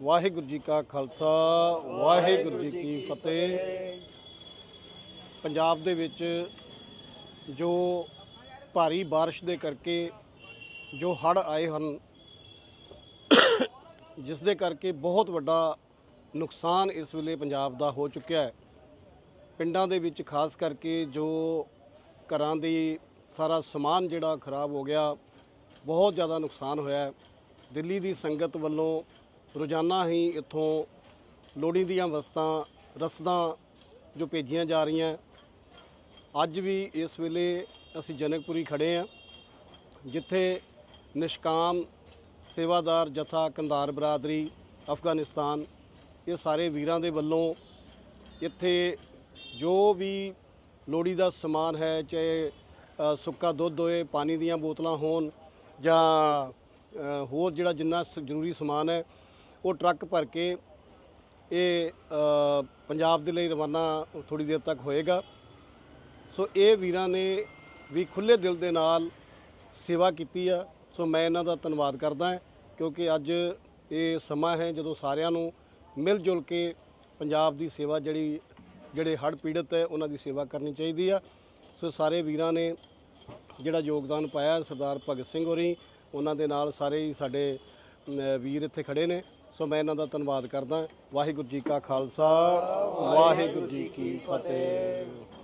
ਵਾਹਿਗੁਰੂ ਜੀ ਕਾ ਖਾਲਸਾ, ਵਾਹਿਗੁਰੂ ਜੀ ਕੀ ਫਤਿਹ। ਪੰਜਾਬ ਦੇ ਵਿੱਚ ਜੋ ਭਾਰੀ ਬਾਰਿਸ਼ ਦੇ ਕਰਕੇ ਜੋ ਹੜ੍ਹ ਆਏ ਹਨ, ਜਿਸ ਦੇ ਕਰਕੇ ਬਹੁਤ ਵੱਡਾ ਨੁਕਸਾਨ ਇਸ ਵੇਲੇ ਪੰਜਾਬ ਦਾ ਹੋ ਚੁੱਕਿਆ ਹੈ। ਪਿੰਡਾਂ ਦੇ ਵਿੱਚ ਖਾਸ ਕਰਕੇ ਜੋ ਘਰਾਂ ਦੀ ਸਾਰਾ ਸਮਾਨ ਜਿਹੜਾ ਖਰਾਬ ਹੋ ਗਿਆ, ਬਹੁਤ ਜ਼ਿਆਦਾ ਨੁਕਸਾਨ ਹੋਇਆ ਦਿੱਲੀ ਦੀ ਸੰਗਤ ਵੱਲੋਂ ਰੋਜ਼ਾਨਾ ਹੀ ਇੱਥੋਂ ਲੋੜੀ ਦੀਆਂ ਵਸਤਾਂ, ਰਸਦਾਂ ਜੋ ਭੇਜੀਆਂ ਜਾ ਰਹੀਆਂ, ਅੱਜ ਵੀ ਇਸ ਵੇਲੇ ਅਸੀਂ ਜਨਕਪੁਰੀ ਖੜੇ ਹਾਂ, ਜਿੱਥੇ ਨਿਸ਼ਕਾਮ ਸੇਵਾਦਾਰ ਜਥਾ ਕੰਧਾਰ ਬਰਾਦਰੀ, ਅਫਗਾਨਿਸਤਾਨ, ਇਹ ਸਾਰੇ ਵੀਰਾਂ ਦੇ ਵੱਲੋਂ ਇੱਥੇ ਜੋ ਵੀ ਲੋੜੀ ਦਾ ਸਮਾਨ ਹੈ, ਚਾਹੇ ਸੁੱਕਾ ਦੁੱਧ ਹੋਏ, ਪਾਣੀ ਦੀਆਂ ਬੋਤਲਾਂ ਹੋਣ ਜਾਂ ਹੋਰ ਜਿਹੜਾ ਜਿੰਨਾ ਸ- ਜ਼ਰੂਰੀ ਸਮਾਨ ਹੈ ਉਹ ਟਰੱਕ ਭਰ ਕੇ ਇਹ ਪੰਜਾਬ ਦੇ ਲਈ ਰਵਾਨਾ ਥੋੜੀ ਦੇਰ ਤੱਕ ਹੋਏਗਾ। ਸੋ ਇਹ ਵੀਰਾਂ ਨੇ ਵੀ ਖੁੱਲੇ ਦਿਲ ਦੇ ਨਾਲ ਸੇਵਾ ਕੀਤੀ ਆ। ਸੋ ਮੈਂ ਇਹਨਾਂ ਦਾ ਧੰਨਵਾਦ ਕਰਦਾ ਕਿਉਂਕਿ ਅੱਜ ਇਹ ਸਮਾਂ ਹੈ ਜਦੋਂ ਸਾਰਿਆਂ ਨੂੰ ਮਿਲ ਜੁਲ ਕੇ ਪੰਜਾਬ ਦੀ ਸੇਵਾ ਜਿਹੜੀ, ਜਿਹੜੇ ਹੜ੍ਹ ਪੀੜਤ ਹੈ, ਉਹਨਾਂ ਦੀ ਸੇਵਾ ਕਰਨੀ ਚਾਹੀਦੀ ਆ। ਸੋ ਸਾਰੇ ਵੀਰਾਂ ਨੇ ਜਿਹੜਾ ਯੋਗਦਾਨ ਪਾਇਆ, ਸਰਦਾਰ ਭਗਤ ਸਿੰਘ ਹੋਰੀ, ਉਹਨਾਂ ਦੇ ਨਾਲ ਸਾਰੇ ਹੀ ਸਾਡੇ ਵੀਰ ਇੱਥੇ ਖੜੇ ਨੇ। ਸੋ ਮੈਂ ਇਹਨਾਂ ਦਾ ਧੰਨਵਾਦ ਕਰਦਾ। ਵਾਹਿਗੁਰੂ ਜੀ ਕਾ ਖਾਲਸਾ ਵਾਹਿਗੁਰੂ ਜੀ ਕੀ ਫਤਿਹ।